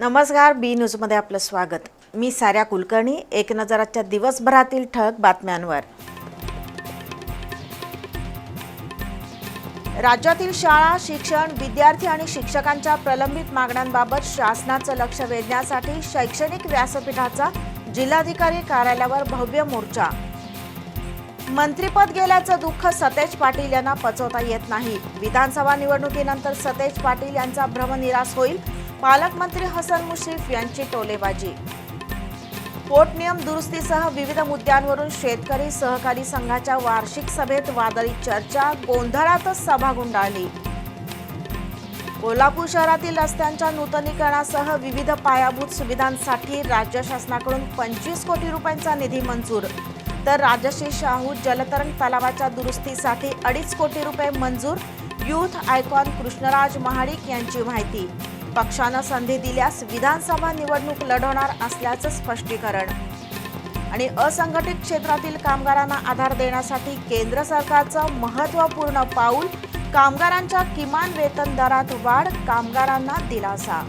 नमस्कार बी न्यूजमध्ये आपलं स्वागत. मी साऱ्या कुलकर्णी एक नजराच्या दिवसभरातील ठळक बातम्यांवर. राज्यातील शाळा शिक्षण विद्यार्थी आणि शिक्षकांच्या प्रलंबित मागण्यांबाबत शासनाचं लक्ष वेधण्यासाठी शैक्षणिक व्यासपीठाचा जिल्हाधिकारी कार्यालयावर भव्य मोर्चा. मंत्रिपद गेल्याचं दुःख सतेज पाटील यांना पचवता येत नाही. विधानसभा निवडणुकीनंतर सतेज पाटील यांचा भ्रमनिरास होईल पालकमंत्री हसन मुश्रीफ यांची टोलेबाजी. पोटनियम दुरुस्तीसह विविध मुद्द्यांवरून शेतकरी सहकारी संघाच्या वार्षिक सभेत वादळी चर्चा गोंधळातच सभा गुंडाळली. कोल्हापूर शहरातील रस्त्यांच्या नूतनीकरणासह विविध पायाभूत सुविधांसाठी राज्य शासनाकडून पंचवीस कोटी रुपयांचा निधी मंजूर. तर राजश्री शाहू जलतरण तलावाच्या दुरुस्तीसाठी अडीच कोटी रुपये मंजूर युथ आयकॉन कृष्णराज महाडिक यांची माहिती. पक्षानं संधी दिल्यास विधानसभा निवडणूक लढवणार असल्याचं स्पष्टीकरण. आणि असंघटित क्षेत्रातील कामगारांना आधार देण्यासाठी केंद्र सरकारचं महत्त्वपूर्ण पाऊल कामगारांच्या किमान वेतन दरात वाढ कामगारांना दिलासा.